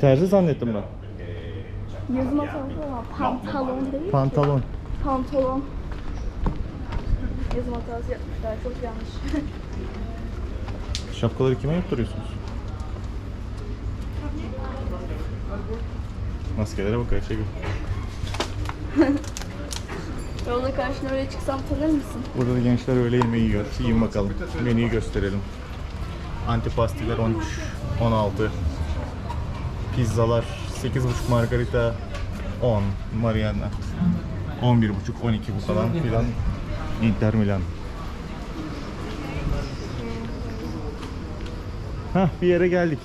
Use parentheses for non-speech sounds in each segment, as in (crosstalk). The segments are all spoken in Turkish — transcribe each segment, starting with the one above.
Terzi zannettim ben. Yazım hatası ama pantolon değil. Pantolon. Pantolon. Yazım hatası yapmışlar. Çok yanlış. (laughs) Şapkaları kime yaptırıyorsunuz? Maskelere bak Ayşegül. (laughs) Yolda karşına öyle çıksam tanır mısın? Burada da gençler öğle yemeği yiyor. Yiyin bakalım. Menüyü gösterelim. Antipastiler 13, 16. Pizzalar 8,5 margarita 10 Mariana 11,5 12 bu falan filan Inter Milan. Hah bir yere geldik.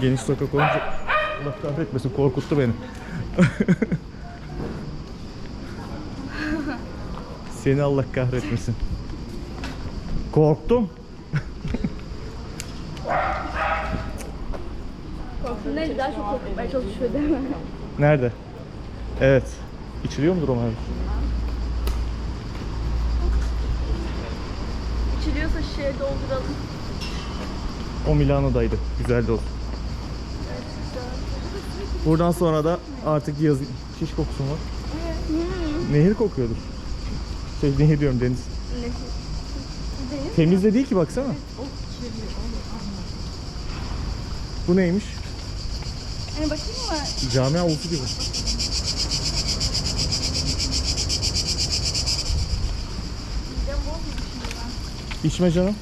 Geniş sokak olunca Allah kahretmesin korkuttu beni. (laughs) Seni Allah kahretmesin. Korktum. (laughs) ne daha çok korkmaya çalışıyor değil mi? Nerede? Evet. İçiliyor mudur o merve? İçiliyorsa şişeye dolduralım. O Milano'daydı. Güzeldi o. Buradan sonra da artık yaz şiş kokusu mu var? Nehir kokuyordur. Şey nehir diyorum deniz. Temiz de değil ki baksana. Bu neymiş? Hani bakayım mı? Cami avlusu gibi. İçme canım.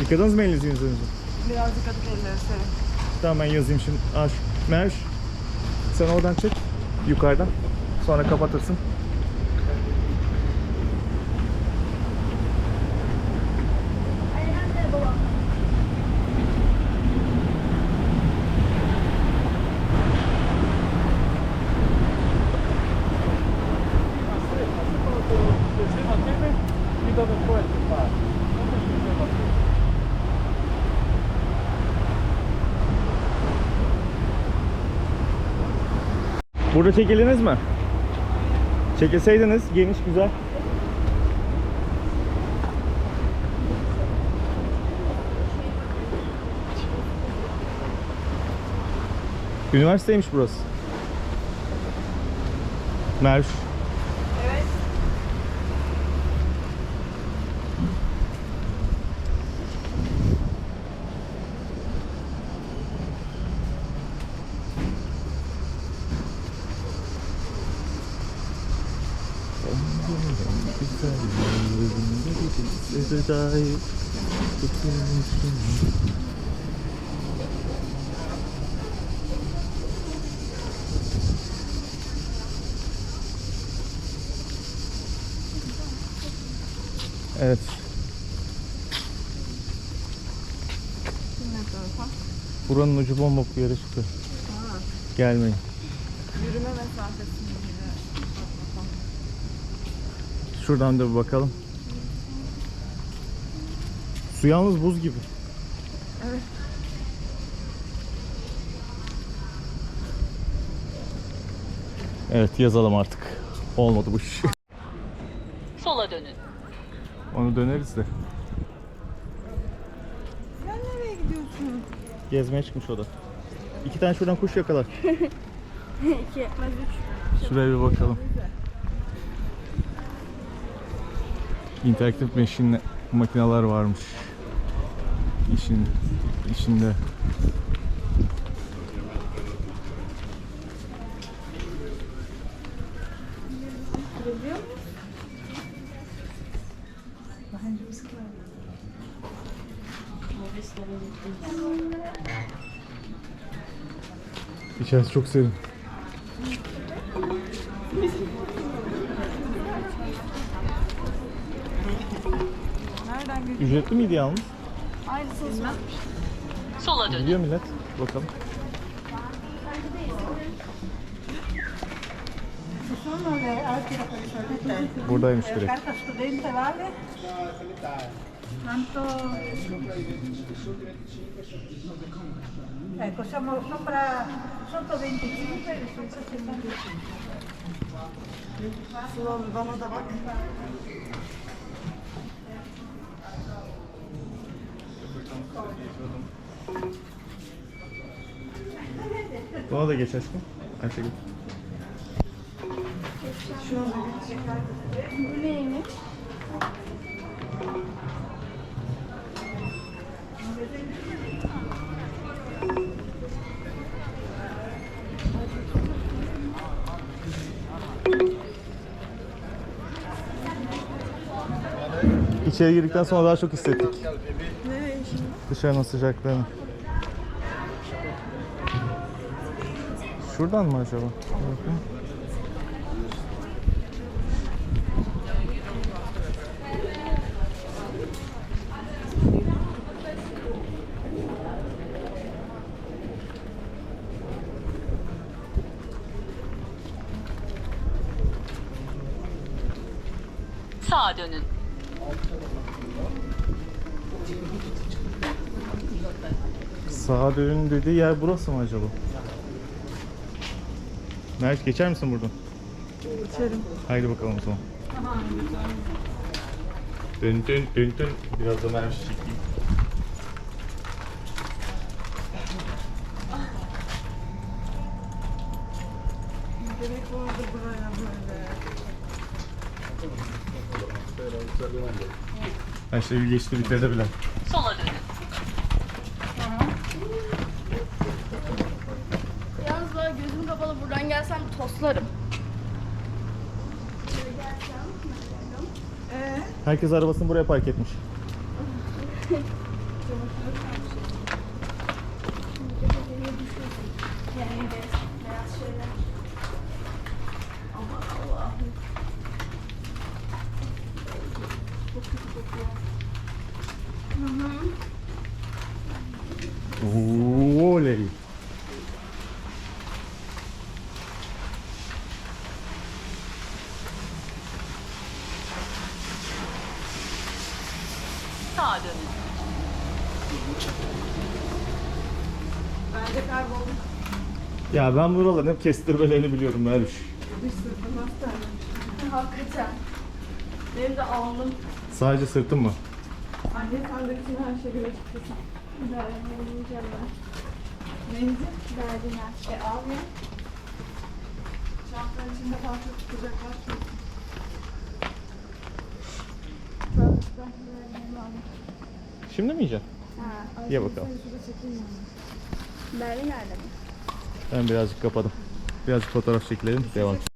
Yıkadınız mı elinizi yüzünüzü? Birazcık atıp elleri serin. Tamam ben yazayım şimdi. Aş, Merş. Sen oradan çek. Yukarıdan. Sonra kapatırsın. Burada çekildiniz mi? Çekilseydiniz geniş güzel. Üniversiteymiş burası. Merş. Evet. Evet. Buranın ucu bomba bir yere çıktı. Ha. Gelmeyin. Yürüme mesafesini bile. Şuradan da bir bakalım. Su yalnız buz gibi. Evet. Evet yazalım artık. Olmadı bu iş. (laughs) Sola dönün. Onu döneriz de. Sen nereye gidiyorsun? Gezmeye çıkmış o da. İki tane şuradan kuş yakalar. (laughs) İki yetmez üç. Şuraya bir bakalım. İnteraktif meşin makineler varmış. İşin içinde. İçerisi çok serin. Nereden gidiyorsun? Ücretli miydi yalnız? Aynısını sormuş. Sola dönün. Gidiyor millet. Bakalım. Buradaymış direkt. Tanto. Ecco, siamo sopra, sotto 25 e sotto 75. Sıla bana da bak. Da geç aşkım. Ayşegül. Bu neymiş? İçeri girdikten sonra daha çok hissettik. Dışarının sıcaklığını. Şuradan mı acaba? Bakın. Sağa dönün. Sağa dönün dediği yer burası mı acaba? Mert geçer misin buradan? İçerim. Haydi bakalım o zaman. Dön dön dön dön. Biraz da Mermiş çekeyim. Gerek vardı buraya böyle. Ayşegül geçti bitirdi bile. Sola dönün. Yalnız böyle gözüm kapalı buradan gelsem toslarım. Herkes arabasını buraya park etmiş. (laughs) Sağa dönün. bence kayboldum. Ya ben buraların hep kestirmelerini biliyorum Mermiş. Dış sırtım hastane. Hakikaten. Benim de alnım Sadece sırtın mı? Anne sendekini her şey göre çıkıyorsun. vermeyeceğim ben. Neydi? Verdiler. E al ya. Çantanın içinde farklı tutacaklar. Şimdi mi yiyeceksin? Ha. Ye bakalım. Ben birazcık kapadım. Birazcık fotoğraf çekilelim. Devam.